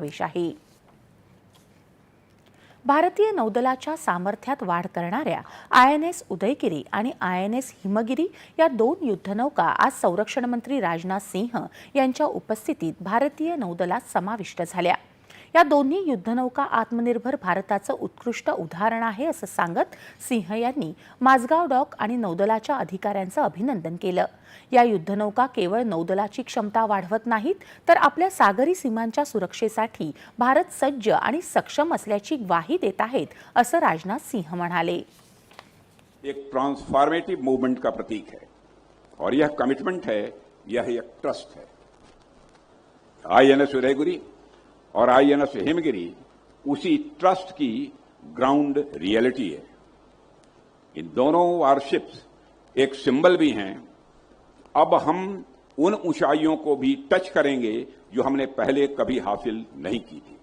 समावेश आहे. भारतीय नौदलाच्या सामर्थ्यात वाढ करणाऱ्या आय एन एस उदयगिरी आणि आय एन एस हिमगिरी या दोन युद्धनौका आज संरक्षण मंत्री राजनाथ सिंह यांच्या उपस्थितीत भारतीय नौदलात समाविष्ट झाल्या. या दोन्ही युद्धनौका आत्मनिर्भर भारताचं उत्कृष्ट उदाहरण आहे असं सांगत सिंह यांनी माझगाव डॉक आणि नौदलाच्या अधिकाऱ्यांचं अभिनंदन केलं. या युद्धनौका केवळ नौदलाची क्षमता वाढवत नाहीत तर आपल्या सागरी सीमांच्या सुरक्षेसाठी भारत सज्ज आणि सक्षम असल्याची ग्वाही देत आहेत असं राजनाथ सिंह म्हणाले. एक ट्रांसफॉर्मेटिव मूवमेंट का प्रतीक है और यह कमिटमेंट है यह एक ट्रस्ट है। आईएनएस उदयगिरी और आईएनएस हिमगिरी, उसी ट्रस्ट की ग्राउंड रियलिटी है। इन दोनों वारशिप्स एक सिंबल भी हैं। अब हम उन ऊंचाइयों को भी टच करेंगे जो हमने पहले कभी हासिल नहीं की थी।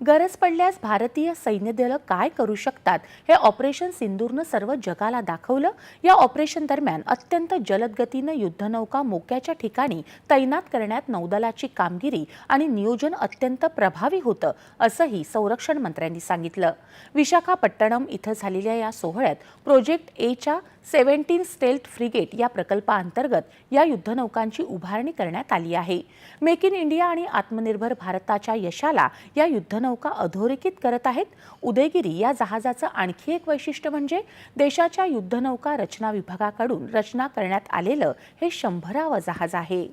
गरज पडल्यास भारतीय सैन्य दलं काय करू शकतात? हे ऑपरेशन सिंदूरनं सर्व जगाला दाखवलं. या ऑपरेशन दरम्यान अत्यंत जलद गतीनं युद्धनौका मोक्याच्या ठिकाणी तैनात करण्यात नौदलाची कामगिरी आणि नियोजन अत्यंत प्रभावी होतं असंही संरक्षण मंत्र्यांनी सांगितलं. विशाखापट्टणम इथं झालेल्या या सोहळ्यात प्रोजेक्ट एच्या सेव्हन्टीन स्टेल्थ फ्रिगेट या प्रकल्पाअंतर्गत या युद्धनौकांची उभारणी करण्यात आली आहे. मेक इन इंडिया आणि आत्मनिर्भर भारताच्या यशाला या युद्धनौका अधोरेखित करत आहेत. उदयगिरी या जहाजाचं आणखी एक वैशिष्ट्य म्हणजे देशाच्या युद्धनौका रचना विभागाकडून रचना करण्यात आलेलं हे शंभरावं जहाज आहे.